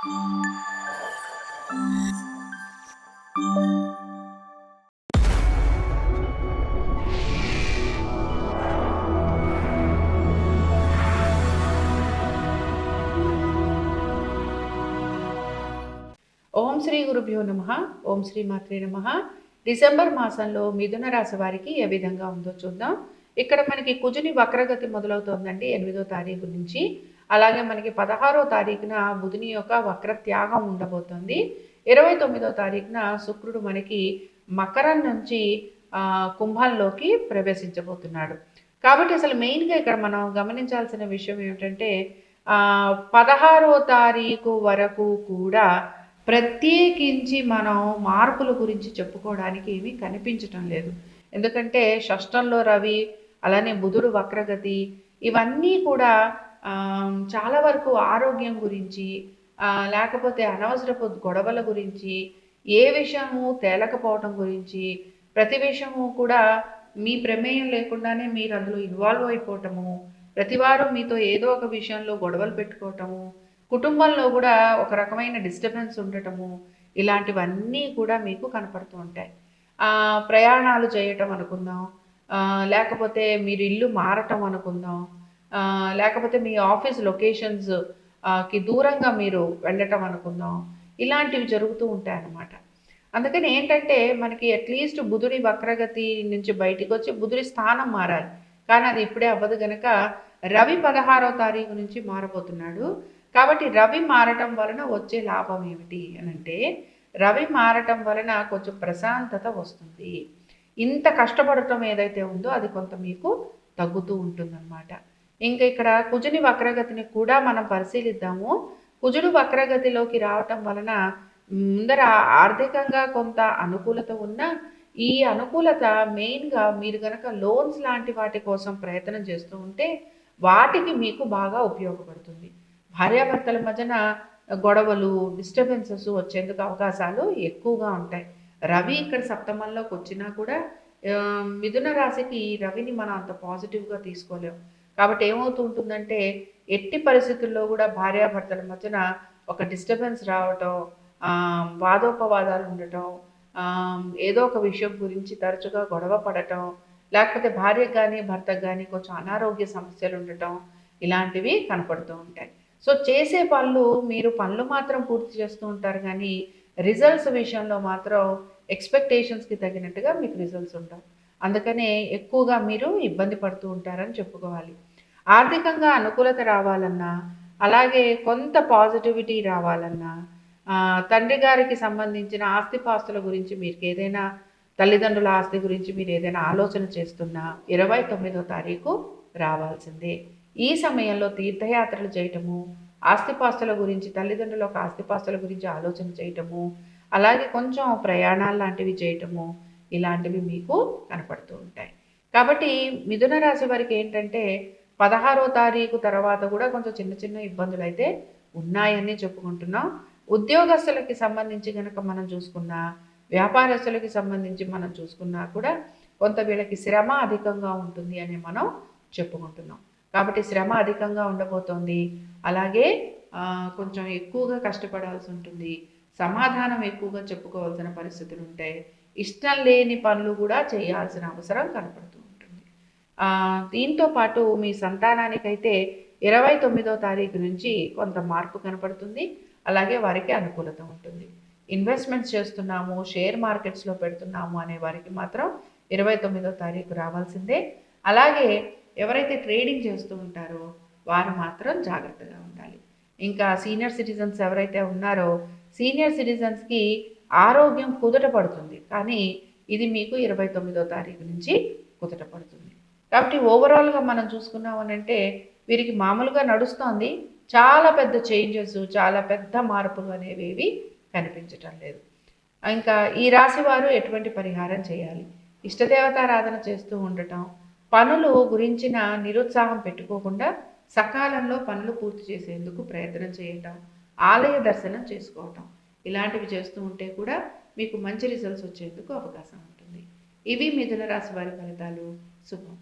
ఓం శ్రీ గురుభ్యో నమ. ఓం శ్రీ మాత్రే నమ. డిసెంబర్ మాసంలో మిథున రాశి వారికి ఏ విధంగా ఉందో చూద్దాం. ఇక్కడ మనకి కుజుని వక్రగతి మొదలవుతోందండి ఎనిమిదో తారీఖు నుంచి. అలాగే మనకి పదహారో తారీఖున బుధుని యొక్క వక్ర త్యాగం ఉండబోతుంది. ఇరవై తొమ్మిదో తారీఖున శుక్రుడు మనకి మకరం నుంచి కుంభంలోకి ప్రవేశించబోతున్నాడు. కాబట్టి అసలు మెయిన్గా ఇక్కడ మనం గమనించాల్సిన విషయం ఏమిటంటే పదహారో తారీఖు వరకు కూడా ప్రత్యేకించి మనం మార్పుల గురించి చెప్పుకోవడానికి ఏమీ కనిపించటం లేదు. ఎందుకంటే షష్టంలో రవి అలానే బుధుడు వక్రగతి ఇవన్నీ కూడా చాలా వరకు ఆరోగ్యం గురించి లేకపోతే అనవసరపు గొడవల గురించి ఏ విషయము తేలకపోవటం గురించి ప్రతి విషయము కూడా మీ ప్రమేయం లేకుండానే మీరు అందులో ఇన్వాల్వ్ అయిపోవటము ప్రతివారం మీతో ఏదో ఒక విషయంలో గొడవలు పెట్టుకోవటము కుటుంబంలో కూడా ఒక రకమైన డిస్టర్బెన్స్ ఉండటము ఇలాంటివన్నీ కూడా మీకు కనపడుతూ ఉంటాయి. ప్రయాణాలు చేయటం అనుకుందాం లేకపోతే మీరు ఇల్లు మారటం అనుకుందాం లేకపోతే మీ ఆఫీస్ లొకేషన్స్కి దూరంగా మీరు వెళ్ళటం అనుకుందాం. ఇలాంటివి జరుగుతూ ఉంటాయి అన్నమాట. అందుకని ఏంటంటే మనకి అట్లీస్ట్ బుధుడి వక్రగతి నుంచి బయటికి వచ్చి బుధుడి స్థానం మారాలి. కానీ అది ఇప్పుడే అవ్వదు గనక రవి పదహారో తారీఖు నుంచి మారబోతున్నాడు. కాబట్టి రవి మారటం వలన వచ్చే లాభం ఏమిటి అని అంటే రవి మారటం వలన కొంచెం ప్రశాంతత వస్తుంది. ఇంత కష్టపడటం ఏదైతే ఉందో అది కొంత మీకు తగ్గుతూ ఉంటుందన్నమాట. ఇంకా ఇక్కడ కుజుని వక్రగతిని కూడా మనం పరిశీలిద్దాము. కుజుడు వక్రగతిలోకి రావటం వలన ముందర ఆర్థికంగా కొంత అనుకూలత ఉన్నా ఈ అనుకూలత మెయిన్గా మీరు కనుక లోన్స్ లాంటి వాటి కోసం ప్రయత్నం చేస్తూ ఉంటే వాటికి మీకు బాగా ఉపయోగపడుతుంది. భార్యాభర్తల మధ్యన గొడవలు డిస్టర్బెన్సెస్ వచ్చేందుకు అవకాశాలు ఎక్కువగా ఉంటాయి. రవి ఇక్కడ సప్తమంలోకి వచ్చినా కూడా మిథున రాశికి రవిని మనం అంత పాజిటివ్గా తీసుకోలేం. కాబట్టి ఏమవుతూ ఉంటుందంటే ఎట్టి పరిస్థితుల్లో కూడా భార్యాభర్తల మధ్యన ఒక డిస్టర్బెన్స్ రావటం వాదోపవాదాలు ఉండటం ఏదో ఒక విషయం గురించి తరచుగా గొడవ పడటం లేకపోతే భార్యకు కానీ భర్తకు కానీ కొంచెం అనారోగ్య సమస్యలు ఉండటం ఇలాంటివి కనపడుతూ ఉంటాయి. సో చేసే పనులు మీరు పనులు మాత్రం పూర్తి చేస్తూ ఉంటారు కానీ రిజల్ట్స్ విషయంలో మాత్రం ఎక్స్పెక్టేషన్స్కి తగినట్టుగా మీకు రిజల్ట్స్ ఉంటాయి. అందుకనే ఎక్కువగా మీరు ఇబ్బంది పడుతూ ఉంటారని చెప్పుకోవాలి. ఆర్థికంగా అనుకూలత రావాలన్నా అలాగే కొంత పాజిటివిటీ రావాలన్నా తండ్రి గారికి సంబంధించిన ఆస్తిపాస్తుల గురించి మీకు ఏదైనా తల్లిదండ్రుల ఆస్తి గురించి మీరు ఏదైనా ఆలోచన చేస్తున్నా ఇరవై తొమ్మిదో తారీఖు రావాల్సిందే. ఈ సమయంలో తీర్థయాత్రలు చేయటము ఆస్తిపాస్తుల గురించి తల్లిదండ్రుల యొక్క ఆస్తిపాస్తుల గురించి ఆలోచన చేయటము అలాగే కొంచెం ప్రయాణాలు లాంటివి చేయటము ఇలాంటివి మీకు కనపడుతూ ఉంటాయి. కాబట్టి మిథున రాశి వారికి ఏంటంటే పదహారో తారీఖు తర్వాత కూడా కొంచెం చిన్న చిన్న ఇబ్బందులు అయితే ఉన్నాయని చెప్పుకుంటున్నాం. ఉద్యోగస్తులకి సంబంధించి కనుక మనం చూసుకున్నా వ్యాపారస్తులకి సంబంధించి మనం చూసుకున్నా కూడా కొంత వీళ్ళకి శ్రమ అధికంగా ఉంటుంది అని మనం చెప్పుకుంటున్నాం. కాబట్టి శ్రమ అధికంగా ఉండబోతోంది. అలాగే కొంచెం ఎక్కువగా కష్టపడాల్సి ఉంటుంది. సమాధానం ఎక్కువగా చెప్పుకోవాల్సిన పరిస్థితులు ఉంటాయి ఇష్టం లేని పనులు కూడా చేయాల్సిన అవసరం కనపడుతుంది. దీంతో పాటు మీ సంతానానికైతే ఇరవై తొమ్మిదో తారీఖు నుంచి కొంత మార్పు కనపడుతుంది. అలాగే వారికి అనుకూలత ఉంటుంది. ఇన్వెస్ట్మెంట్స్ చేస్తున్నాము షేర్ మార్కెట్స్లో పెడుతున్నాము అనే వారికి మాత్రం ఇరవై తొమ్మిదో తారీఖు రావాల్సిందే. అలాగే ఎవరైతే ట్రేడింగ్ చేస్తూ ఉంటారో వారు మాత్రం జాగ్రత్తగా ఉండాలి. ఇంకా సీనియర్ సిటిజన్స్ ఎవరైతే ఉన్నారో సీనియర్ సిటిజన్స్కి ఆరోగ్యం కుదుట పడుతుంది. కానీ ఇది మీకు ఇరవై తొమ్మిదో తారీఖు నుంచి కుదుట పడుతుంది. కాబట్టి ఓవరాల్గా మనం చూసుకున్నామనంటే వీరికి మామూలుగా నడుస్తోంది. చాలా పెద్ద చేంజెస్ చాలా పెద్ద మార్పులు అనేవి ఏవి కనిపించటం లేదు. ఇంకా ఈ రాశి వారు ఎటువంటి పరిహారం చేయాలి? ఇష్టదేవతారాధన చేస్తూ ఉండటం పనులు గురించిన నిరుత్సాహం పెట్టుకోకుండా సకాలంలో పనులు పూర్తి చేసేందుకు ప్రయత్నం చేయటం ఆలయ దర్శనం చేసుకోవటం ఇలాంటివి చేస్తూ ఉంటే కూడా మీకు మంచి రిజల్ట్స్ వచ్చేందుకు అవకాశం ఉంటుంది. ఇవి మిథున రాశి వారి ఫలితాలు. శుభం.